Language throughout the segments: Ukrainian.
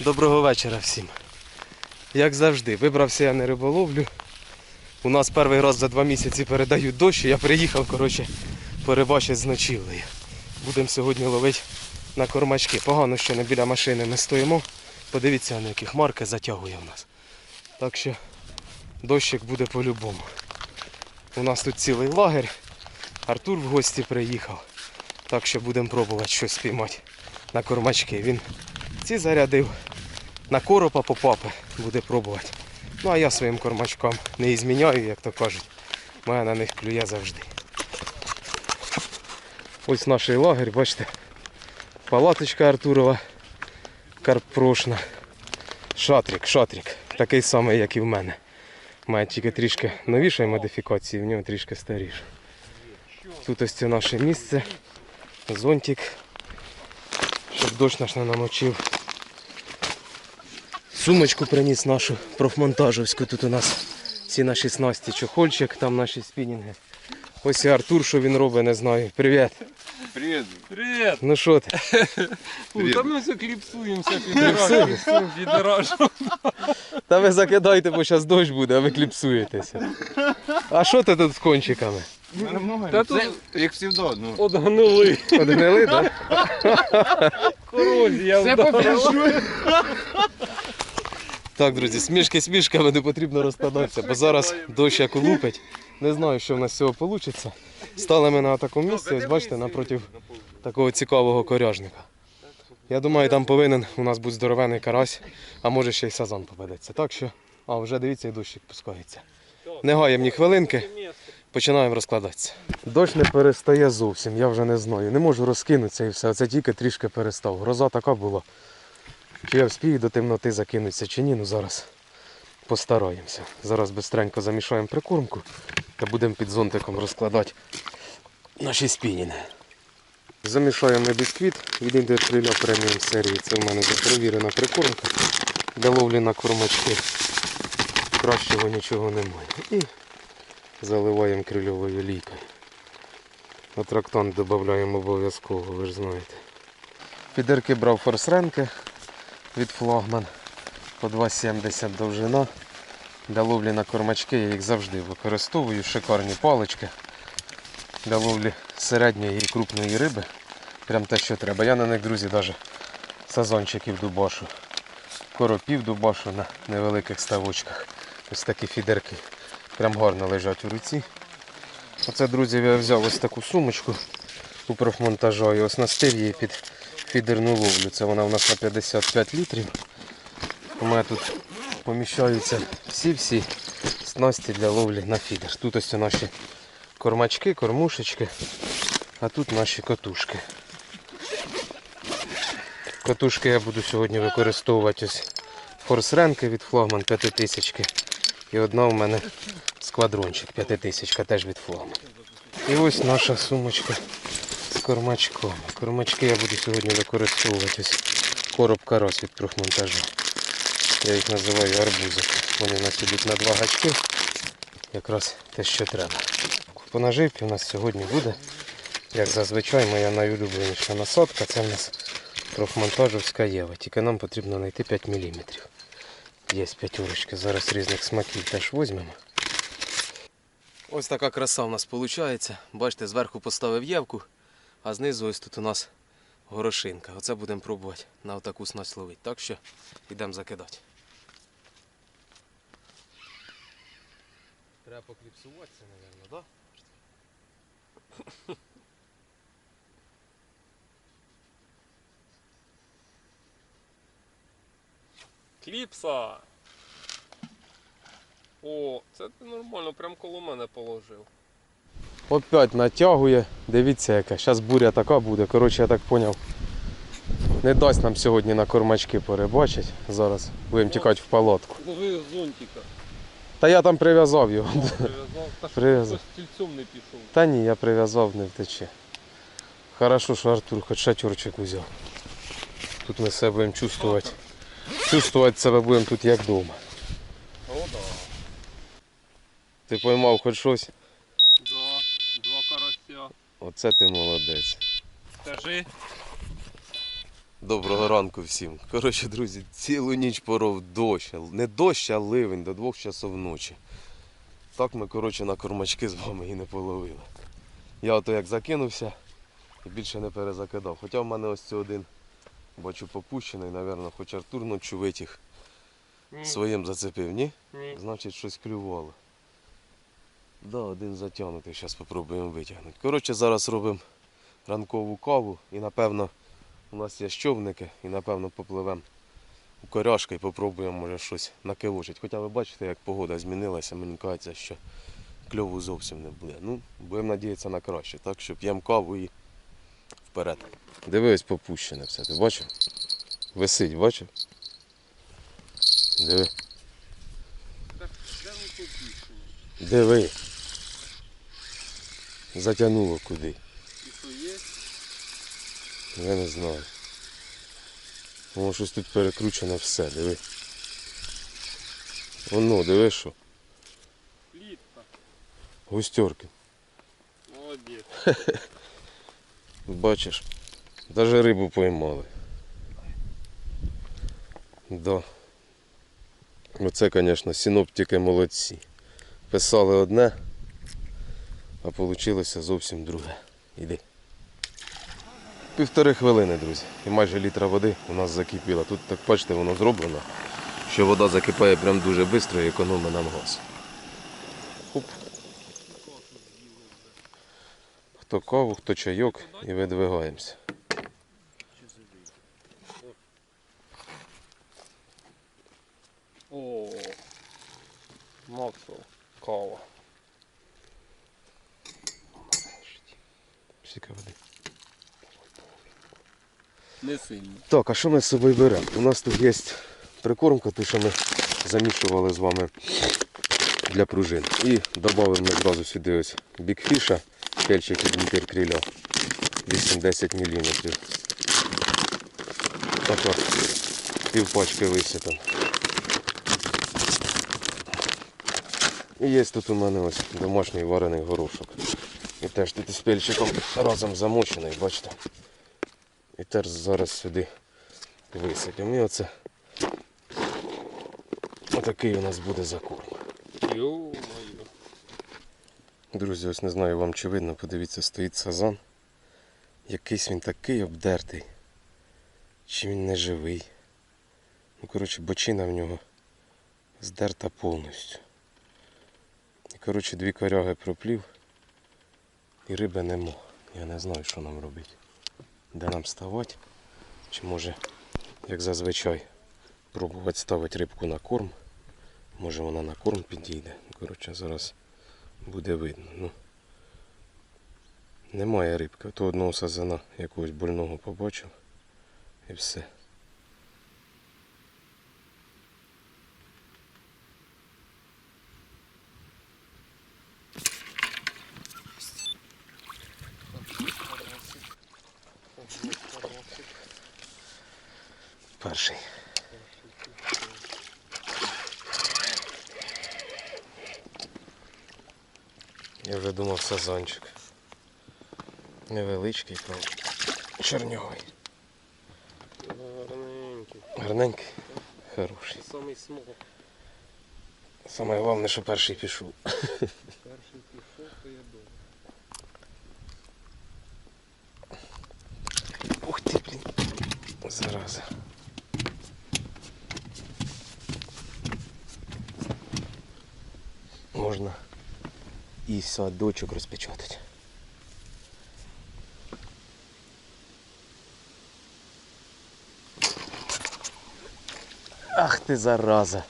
Доброго вечора всім. Як завжди, вибрався я на риболовлю. У нас перший раз за два місяці передають дощ, я приїхав, коротше, порибачити з ночівлею. Будемо сьогодні ловити на кормачки. Погано, що не біля машини ми стоїмо. Подивіться, на які хмарки затягує в нас. Так що дощик буде по-любому. У нас тут цілий лагерь. Артур в гості приїхав. Так що будемо пробувати щось спіймати на кормачки. Він ці зарядив. На коропа попапи буде пробувати. Ну а я своїм кормачкам не ізміняю, як то кажуть. Мене на них клює завжди. Ось наш лагерь, бачите. Палаточка Артурова, карпрошна. Шатрик, шатрик. Такий самий, як і в мене. Має тільки трішки новішої модифікації, в нього трішки старіше. Тут ось це наше місце. Зонтик, щоб дощ наш не намочив. Сумочку приніс нашу профмонтажівську. Тут у нас ці на 16 чохольчик, там наші спінінги. Ось і Артур, що він робить, не знаю. Привіт. Привет. Привет! Ну що ти? Та ми все кліпсуємося підеражу. Та ви закидайте, бо зараз дощ буде, а ви кліпсуєтеся. А що ти тут з кончиками? Та тут Як завжди, ну. от гнили. Одгнили, так? Корозія вдарила. Так, друзі, смішки смішками не потрібно розкладатися, бо зараз дощ як улупить. Не знаю, що в нас з цього вийде. Стали ми на такому місці, ось бачите, напроти такого цікавого коряжника. Я думаю, там повинен у нас бути здоровений карась, а може ще й сазан попадеться. Так що, а вже дивіться, і дощик пускається. Не гаємо ні хвилинки, починаємо розкладатися. Дощ не перестає зовсім, я вже не знаю. Не можу розкинутися і все. Це тільки трішки перестав. Гроза така була. Чи я вспію до темноти закинутися чи ні, ну зараз постараємося. Зараз бистренько замішаємо прикормку та будемо під зонтиком розкладати наші спініни. Замішаємо бісквіт від інтерфріля преміум серії. Це в мене перевірена прикормка. Для ловлі на кормачки. Кращого нічого немає. І заливаємо крильовою лікою. Атрактант додаємо обов'язково, ви ж знаєте. Підерки брав форсренки від флагман по 2,70 довжина. Для ловлі на кормачки я їх завжди використовую. Шикарні палички. Для ловлі середньої і крупної риби. Прям те, що треба. Я на них, друзі, навіть сазончиків дубашу. Коропів дубашу на невеликих ставочках. Ось такі фідерки. Прям гарно лежать у руці. Оце, друзі, я взяв ось таку сумочку у профмонтажа і оснастив її під фідерну ловлю. Це вона у нас на 55 літрів. У мене тут поміщаються всі-всі снасті для ловлі на фідер. Тут ось наші кормачки, кормушечки, а тут наші катушки. Катушки я буду сьогодні використовувати ось форсренки від флагман 5000 і одна у мене сквадрончик 5000 теж від флагман. І ось наша сумочка кормачком. Кормачки я буду сьогодні використовувати ось короб карась від профмонтажу. Я їх називаю арбузик. Вони у нас ідуть на два гачки. Якраз те, що треба. По наживці у нас сьогодні буде, як зазвичай, моя найулюбленіша насадка. Це в нас профмонтажівська Єва. Тільки нам потрібно знайти 5 мм. Є п'ятерочки, зараз різних смаків теж візьмемо. Ось така краса у нас виходить. Бачите, зверху поставив євку, а знизу ось тут у нас горошинка. Оце будемо пробувати на отаку снасть ловити. Так що йдемо закидати. Треба покліпсуватися, мабуть, так? Кліпса. О, це ти нормально, прям коло мене положив. Опять натягує. Дивіться яка. Зараз буря така буде. Коротше, я так зрозумів. Не дасть нам сьогодні на кормачки перебачить. Зараз будемо тікати в палатку. Лови зонтика. Та я там прив'язав його. Прив'язав. Та Прив'язав. стільцем не пішов. Та ні, я прив'язав, не втече. Хорошо, що Артур хоч шатюрчик взяв. Тут ми себе будемо чувствувати. Чувствувати себе будемо тут як вдома. О, да. Ти поймав хоч щось? Оце ти молодець. Скажи. Доброго ранку всім. Коротше, друзі, цілу ніч поров дощ. Не дощ, а ливень до двох часов ночі. Так ми, коротше, на кормачки з вами і не половили. Я ото як закинувся і більше не перезакидав. Хоча в мене ось це один, бачу, попущений, напевно, хоч Артур ночу витяг своїм зацепив, ні? ні. Значить, щось клювало. Да, один затягнутий, зараз спробуємо витягнути. Коротше, зараз робимо ранкову каву і напевно у нас є щовники і напевно попливемо у коряшка і попробуємо може щось накивочити. Хоча ви бачите, як погода змінилася, мені кажеться, що кльову зовсім не буде. Ну, будемо надіятися на краще, так що п'ємо каву і вперед. Дивись, попущене все. Ти бачив? Висить, бачив? Диви. Диви. Затягнуло куди. І що є? Я не знаю. Воно щось тут перекручено все, диви. Воно, диви що. Плітка. Густерки. Молодець. Бачиш. Даже рибу поймали. Да. Оце, звісно, синоптики молодці. Писали одне, а вийшло зовсім друге. Іди. Півтори хвилини, друзі. І майже літра води у нас закипіла. Тут, так бачите, воно зроблено, що вода закипає прям дуже швидко і економить нам газ. Хуп. Хто каву, хто чайок і видвигаємося. О. Максвелл. Кава. Скільки води. Не сильно. Так, а що ми з собою беремо? У нас тут є прикормка, ту, що ми замішували з вами для пружин. І додали ми зразу сюди ось бікфіша, пельчик від інтеркріля 8-10 мм. Так от, пів пачки. І є тут у мене ось домашній варений горошок. І теж тут із пельчиком разом замочений, бачите. Теж зараз сюди висадимо. І оце отакий у нас буде закорм. Друзі, ось не знаю вам чи видно, подивіться, стоїть сазан. Якийсь він такий обдертий. Чи він не живий. Ну, коротше, бочина в нього здерта повністю. І, коротше, дві коряги проплів і риби нема. Я не знаю, що нам робити. Де нам ставати? Чи може, як зазвичай, пробувати ставити рибку на корм. Може вона на корм підійде. Коротше, зараз буде видно. Ну, немає рибки. То одного сазана якогось больного побачив і все. Перший. Я вже думав сазанчик. Невеличкий, прям чорньовий. Гарненький. Гарненький. Хороший. Самий смак. Саме головне, що перший пішов. Перший пішов, то я добре. Ух ти, блін. Зараза. Можна і садочок розпечатати. Ах ти зараза.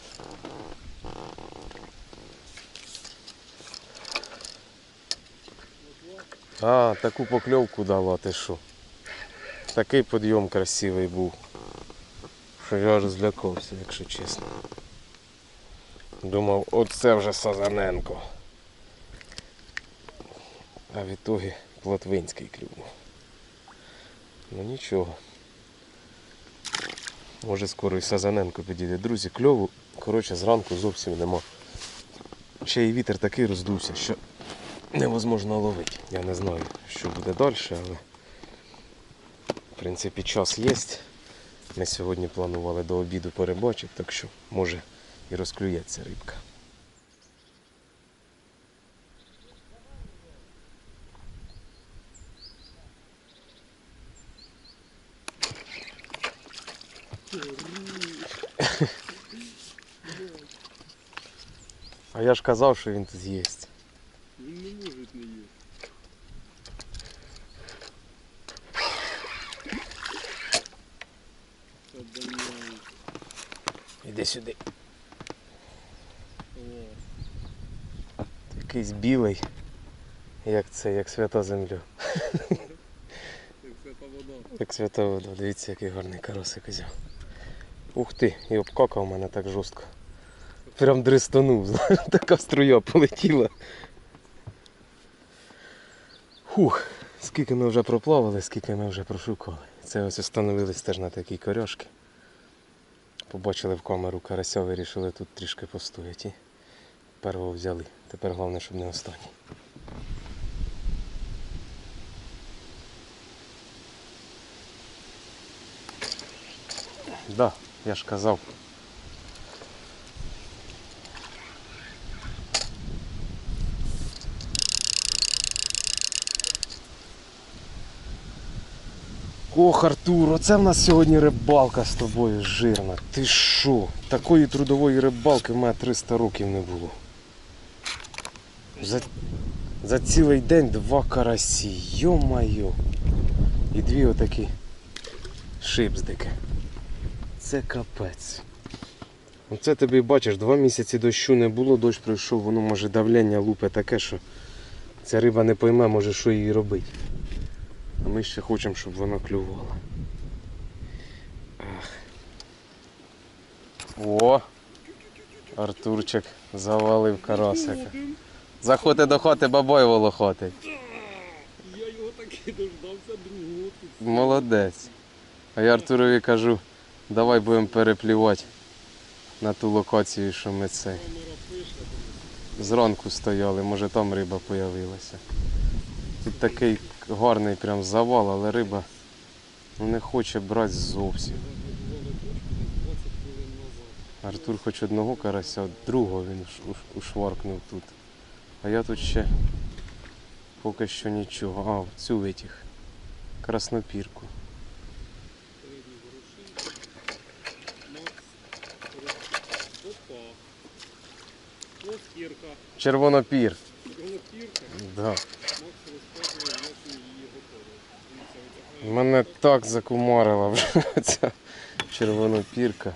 А, таку покльовку дала, ти що? Такий підйом красивий був. Що я аж злякався, якщо чесно. Думав, оце вже Сазаненко. А в ітогі Плотвинський клюнув. Ну нічого. Може скоро і Сазаненко підійде. Друзі, кльову, коротше, зранку зовсім нема. Ще й вітер такий роздувся, що невозможно ловити. Я не знаю, що буде далі, але в принципі час є. Ми сьогодні планували до обіду перебачити, так що може і розклюється рибка. А я ж казав, що він тут є. Він не може не є. Іди сюди. О, Якийсь білий, як це, як свята земля. як це та вода. Як свята вода. Дивіться, який гарний карасик взяв. Ух ти, і обкакав мене так жорстко. Прям дристанув, така струя полетіла. Хух, скільки ми вже проплавали, скільки ми вже прошукали. Це ось остановились теж на такій коряшки. Побачили в камеру карася, вирішили тут трішки постояти. Першого взяли. Тепер головне, щоб не останній. Да, я ж казав. Ох, Артур, оце в нас сьогодні рибалка з тобою жирна. Ти що? Такої трудової рибалки в мене 300 років не було. За, за цілий день два карасі. Йо-майо. І дві отакі шипздики. Це капець. Оце тобі бачиш, два місяці дощу не було, дощ пройшов, воно може давлення лупе таке, що ця риба не пойме, може, що їй робити. А ми ще хочемо, щоб вона клювала. Ах. О! Артурчик завалив карасика. Заходи до хати, бабой волохотить. Я його таки дождався другого. Молодець. А я Артурові кажу, давай будемо переплівати на ту локацію, що ми це. Зранку стояли, може там риба появилася. Тут такий гарний прям завал, але риба ну, не хоче брати зовсім. Забудували точку десь 20 хвилин назад. Артур хоч одного карася, другого він уш- уш- ушваркнув тут. А я тут ще поки що нічого. А, цю витяг. Краснопірку. Червонопір. Голопірка. Да. Мене так закумарила вже ця червонопірка.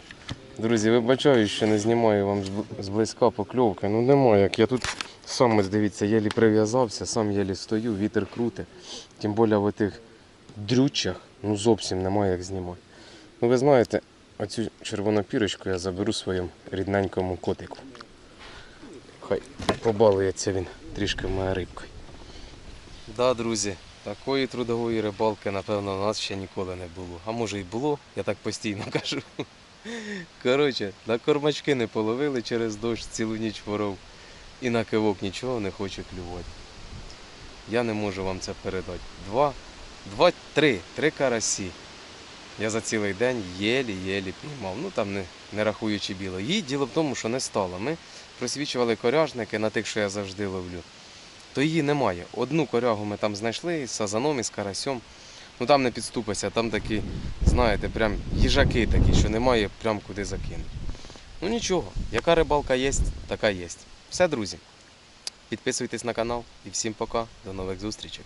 Друзі, вибачаю, що не знімаю вам зблизька покльовки. Ну немає як. Я тут сам ось дивіться, єлі прив'язався, сам єлі стою, вітер крути. Тим більше в тих дрючах ну зовсім немає як знімати. Ну ви знаєте, оцю червонопірочку я заберу своєму рідненькому котику. Хай побалується він трішки моєю рибкою. Да, друзі, такої трудової рибалки, напевно, у нас ще ніколи не було. А може й було, я так постійно кажу. Коротше, на кормачки не половили через дощ цілу ніч воров. І на кивок нічого не хоче клювати. Я не можу вам це передати. Два, два, три, три карасі. Я за цілий день єлі-єлі піймав. Ну там не, не рахуючи біло. Їй діло в тому, що не стало. Ми просвічували коряжники на тих, що я завжди ловлю то її немає. Одну корягу ми там знайшли з сазаном і з карасьом. Ну там не підступиться, там такі, знаєте, прям їжаки такі, що немає прям куди закинути. Ну нічого, яка рибалка є, така є. Все, друзі. Підписуйтесь на канал і всім пока. До нових зустрічей.